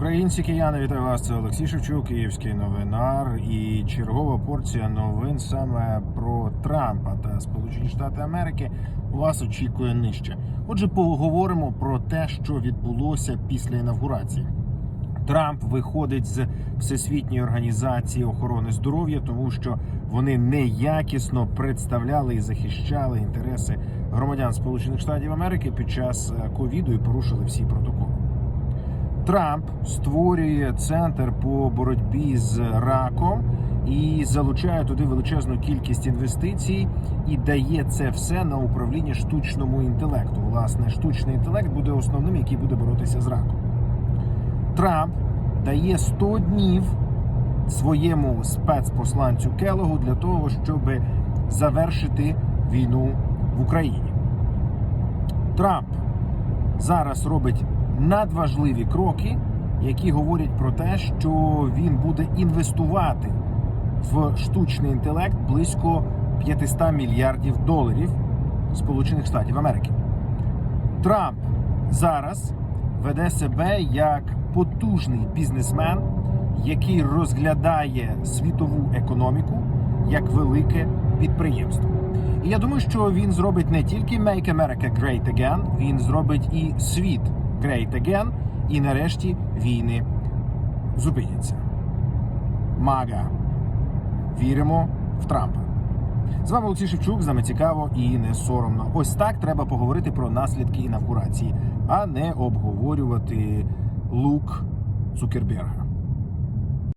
Українці, кияни, вітаю вас. Це Олексій Шевчук, київський новинар. І чергова порція новин саме про Трампа та Сполучені Штати Америки вас очікує нижче. Отже, поговоримо про те, що відбулося після інавгурації. Трамп виходить з Всесвітньої організації охорони здоров'я, тому що вони неякісно представляли і захищали інтереси громадян Сполучених Штатів Америки під час е, ковіду і порушили всі протоколи. Трамп створює центр по боротьбі з раком і залучає туди величезну кількість інвестицій і дає це все на управління штучному інтелекту. Власне, штучний інтелект буде основним, який буде боротися з раком. Трамп дає 100 днів своєму спецпосланцю Келогу для того, щоб завершити війну в Україні. Трамп зараз робить надважливі кроки, які говорять про те, що він буде інвестувати в штучний інтелект близько 500 мільярдів доларів Сполучених Штатів Америки. Трамп зараз веде себе як потужний бізнесмен, який розглядає світову економіку як велике підприємство. І я думаю, що він зробить не тільки Make America Great Again, він зробить і світ Great Again, і нарешті війни зупиняться. Мага. Віримо в Трампа. З вами Олексій Шевчук, з нами цікаво і не соромно. Ось так треба поговорити про наслідки інавгурації, а не обговорювати лук Цукерберга.